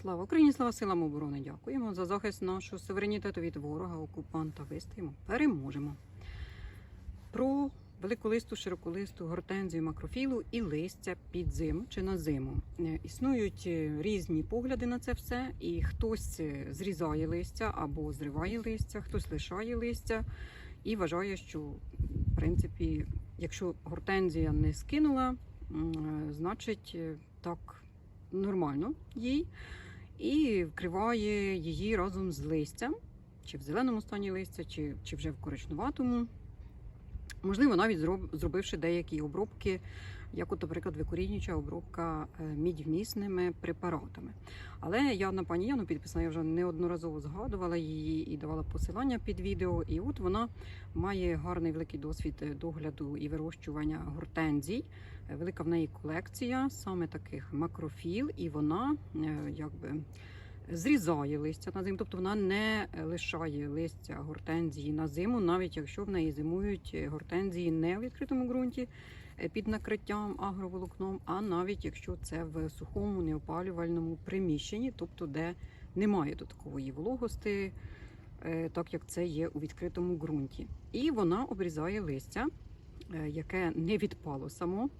Слава Україні, слава силам оборони! Дякуємо за захист нашого суверенітету від ворога, окупанта. Вистоїмо, переможемо. Про великолисту, широколисту, гортензію, макрофілу і листя під зиму чи на зиму. Е, Існують е, різні погляди на це все, і хтось е, зрізає листя або зриває листя, хтось лишає листя і вважає, що в принципі, якщо гортензія не скинула, значить так нормально їй і вкриває її разом з листям, чи в зеленому стані листя, чи, чи вже в коричневатому. Можливо, навіть зроб, зробивши деякі обробки, як, от, наприклад, викорінююча обробка е, мідьвмісними препаратами. Але я на пані Яну підписана, я вже неодноразово згадувала її і давала посилання під відео. І от вона має гарний великий досвід е, догляду і вирощування гортензій. Е, Велика в неї колекція саме таких макрофіл, і вона якби. Зрізає листя на зиму, тобто вона не лишає листя гортензії на зиму, навіть якщо в неї зимують гортензії не в відкритому ґрунті е, під накриттям агроволокном, а навіть якщо це в сухому неопалювальному приміщенні, тобто де немає додаткової вологості, е, так як це є у відкритому ґрунті. І вона обрізає листя, е, яке не відпало само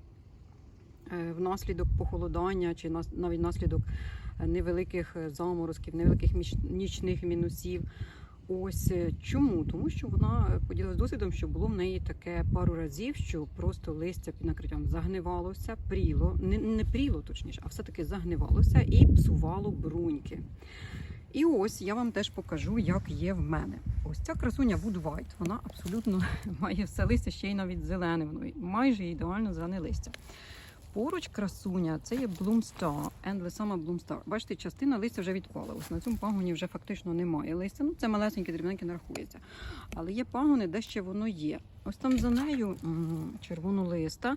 внаслідок похолодання чи навіть внаслідок невеликих е, заморозків, невеликих нічних мінусів. Ось е, чому? Тому що вона е, поділилася досвідом, що було в неї таке пару разів, що просто листя під накриттям загнивалося, пріло, не, не пріло, точніше, а все-таки загнивалося і псувало бруньки. І ось я вам теж покажу, як є в мене. Ось ця красуня Wood вона абсолютно має все листя, ще й навіть зелене, воно майже ідеально зелене листя. Поруч красуня, це є Bloom Star, Endless Summer Bloom Бачите, частина листя вже відпала. Ось на цьому пагоні вже фактично немає листя. Ну, це малесеньке, дрібненьке не рахується. Але є пагони, де ще воно є. Ось там за нею червонолиста.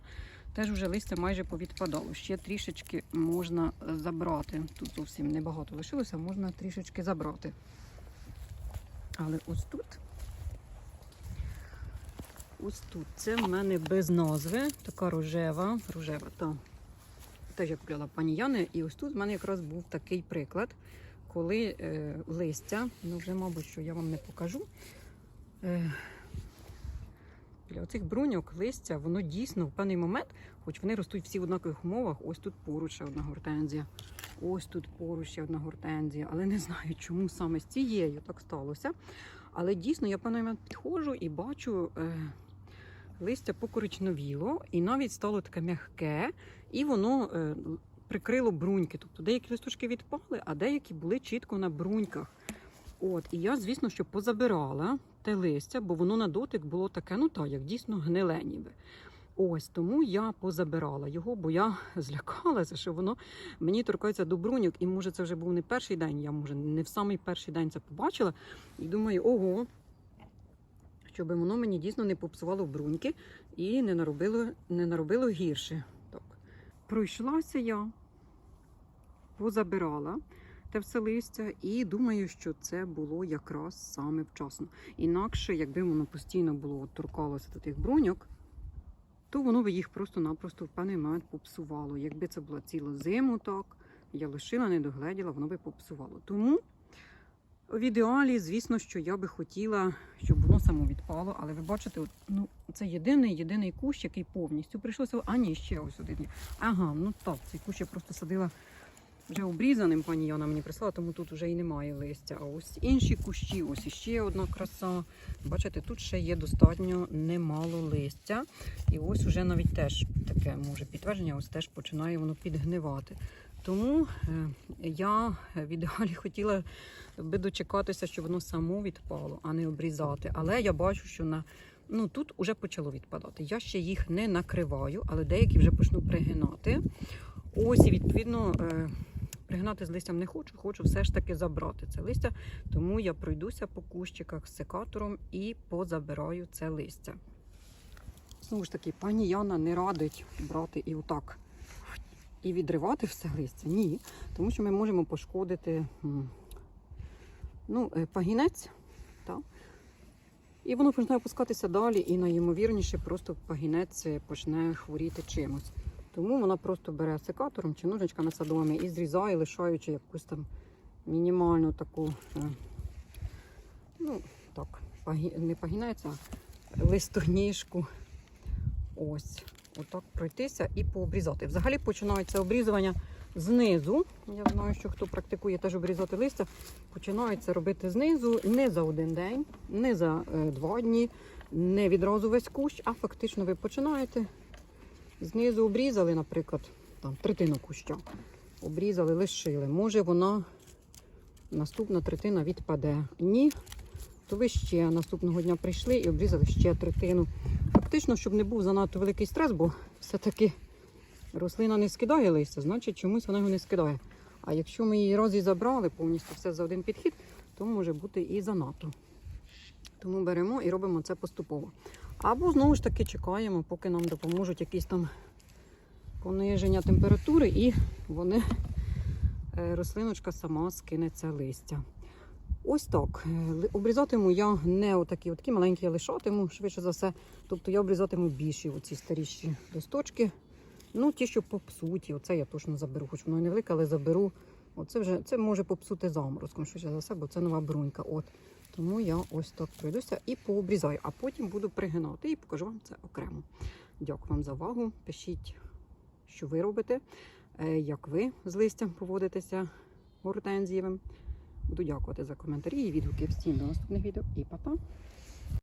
Теж вже листя майже повідпадало. Ще трішечки можна забрати. Тут зовсім небагато лишилося, можна трішечки забрати. Але ось тут. Ось тут. Це в мене без назви, така рожева, рожева, та теж я купляла пані Яни. І ось тут в мене якраз був такий приклад, коли е, листя, ну вже, мабуть, що я вам не покажу. Е, для оцих бруньок листя, воно дійсно в певний момент, хоч вони ростуть всі в однакових умовах, ось тут поруч ще одна гортензія, ось тут поруч ще одна гортензія, але не знаю, чому саме з цією так сталося. Але дійсно я певний момент підходжу і бачу. Листя покоричневіло і навіть стало таке м'яке, і воно е, прикрило бруньки. Тобто деякі листочки відпали, а деякі були чітко на бруньках. От, і я, звісно, що позабирала те листя, бо воно на дотик було таке, ну так, як дійсно гниле ніби. Ось тому я позабирала його, бо я злякалася, що воно мені торкається до бруньок, і може це вже був не перший день. Я може не в самий перший день це побачила. І думаю, ого, щоб воно мені дійсно не попсувало бруньки і не наробило, не наробило гірше. Так. Пройшлася я, позабирала те все листя, і думаю, що це було якраз саме вчасно. Інакше, якби воно постійно було торкалося до тих бруньок, то воно би їх просто-напросто в певний момент попсувало. Якби це була ціла зиму, так я лишила, не догледіла, воно би попсувало. Тому в ідеалі, звісно, що я би хотіла, щоб воно само відпало, але ви бачите, ну, це єдиний єдиний кущ, який повністю прийшлося. А ні, ще ось один. Ага, ну так, цей кущ я просто садила вже обрізаним, пані Яна мені прислала, тому тут вже і немає листя. А ось інші кущі, ось іще одна краса. Бачите, тут ще є достатньо немало листя. І ось уже навіть теж таке може підтвердження, ось теж починає воно підгнивати. Тому е, я в ідеалі хотіла би дочекатися, щоб воно само відпало, а не обрізати. Але я бачу, що на ну тут вже почало відпадати. Я ще їх не накриваю, але деякі вже почну пригинати. Ось і відповідно. е, Пригнати з листям не хочу, хочу все ж таки забрати це листя, тому я пройдуся по кущиках з секатором і позабираю це листя. Знову ж таки, пані Яна не радить брати і отак і відривати все листя. Ні, тому що ми можемо пошкодити ну, е, пагінець. Так? І воно почне опускатися далі, і найімовірніше просто пагінець е, почне хворіти чимось. Тому вона просто бере секатором чи ножичками садовими і зрізає, лишаючи якусь там мінімальну таку, е, ну так, не пагінеться, а листоніжку. Ось. Отак пройтися і пообрізати. Взагалі починається обрізування знизу. Я знаю, що хто практикує теж обрізати листя, починається робити знизу не за один день, не за е, два дні, не відразу весь кущ, а фактично ви починаєте знизу обрізали, наприклад, там третину куща. Обрізали, лишили. Може вона наступна третина відпаде. Ні, то ви ще наступного дня прийшли і обрізали ще третину. Фактично, щоб не був занадто великий стрес, бо все-таки рослина не скидає листя, значить чомусь вона його не скидає. А якщо ми її раз і забрали повністю все за один підхід, то може бути і занадто. Тому беремо і робимо це поступово. Або знову ж таки чекаємо, поки нам допоможуть якісь там пониження температури, і вони е, рослиночка сама скине це листя. Ось так. Обрізатиму я не отакі, такі маленькі я лишатиму, швидше за все. Тобто я обрізатиму більші оці старіші листочки. Ну, ті, що попсуті, оце я точно заберу, хоч воно і невелике, але заберу. Оце вже це може попсути заморозком, швидше за все, бо це нова брунька. От. Тому я ось так пройдуся і пообрізаю, а потім буду пригинати і покажу вам це окремо. Дякую вам за увагу. Пишіть, що ви робите, е, як ви з листям поводитеся гортензієвим. Буду дякувати за коментарі і відгуки. Всім до наступних відео і па-па!